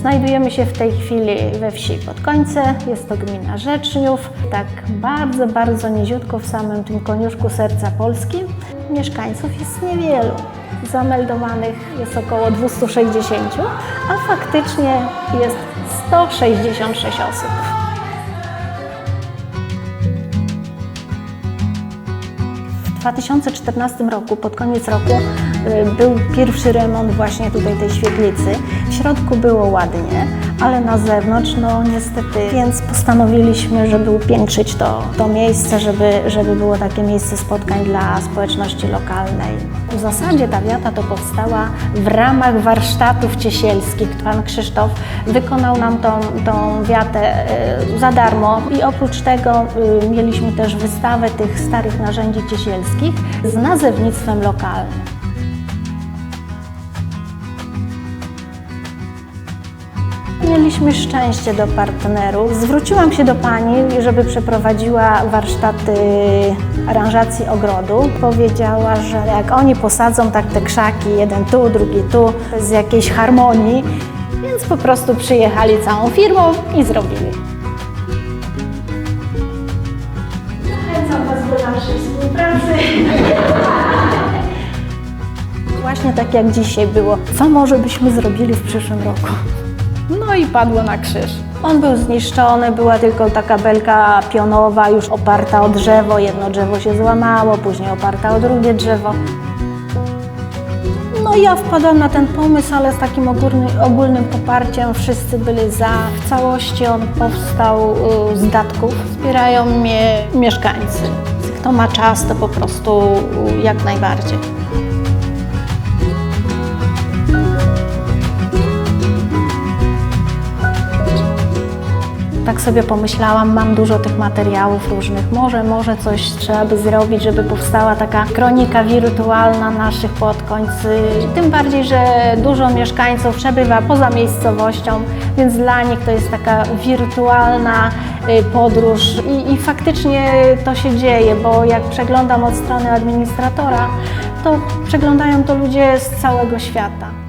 Znajdujemy się w tej chwili we wsi Podkońce, jest to gmina Rzeczniów, tak bardzo, bardzo niziutko w samym tym koniuszku serca Polski. Mieszkańców jest niewielu, zameldowanych jest około 260, a faktycznie jest 166 osób. W 2014 roku, pod koniec roku, był pierwszy remont właśnie tutaj tej świetlicy. W środku było ładnie, ale na zewnątrz, no niestety, więc postanowiliśmy, żeby upiększyć to, to miejsce, żeby, żeby było takie miejsce spotkań dla społeczności lokalnej. W zasadzie ta wiata to powstała w ramach warsztatów ciesielskich. Pan Krzysztof wykonał nam tą, tą wiatę y, za darmo i oprócz tego y, mieliśmy też wystawę tych starych narzędzi ciesielskich z nazewnictwem lokalnym. Mieliśmy szczęście do partnerów. Zwróciłam się do pani, żeby przeprowadziła warsztaty aranżacji ogrodu. Powiedziała, że jak oni posadzą tak te krzaki, jeden tu, drugi tu, z jakiejś harmonii, więc po prostu przyjechali całą firmą i zrobili. Zachęcam Was do naszej współpracy. Właśnie tak jak dzisiaj było. Co może byśmy zrobili w przyszłym roku? No i padło na krzyż. On był zniszczony, była tylko taka belka pionowa, już oparta o drzewo. Jedno drzewo się złamało, później oparta o drugie drzewo. No ja wpadłam na ten pomysł, ale z takim ogólny, ogólnym poparciem wszyscy byli za. W całości on powstał y, z datków. Wspierają mnie mieszkańcy. Kto ma czas, to po prostu y, jak najbardziej. Tak sobie pomyślałam, mam dużo tych materiałów różnych. Może, może coś trzeba by zrobić, żeby powstała taka kronika wirtualna naszych podkońcy. Tym bardziej, że dużo mieszkańców przebywa poza miejscowością, więc dla nich to jest taka wirtualna y, podróż i, i faktycznie to się dzieje, bo jak przeglądam od strony administratora, to przeglądają to ludzie z całego świata.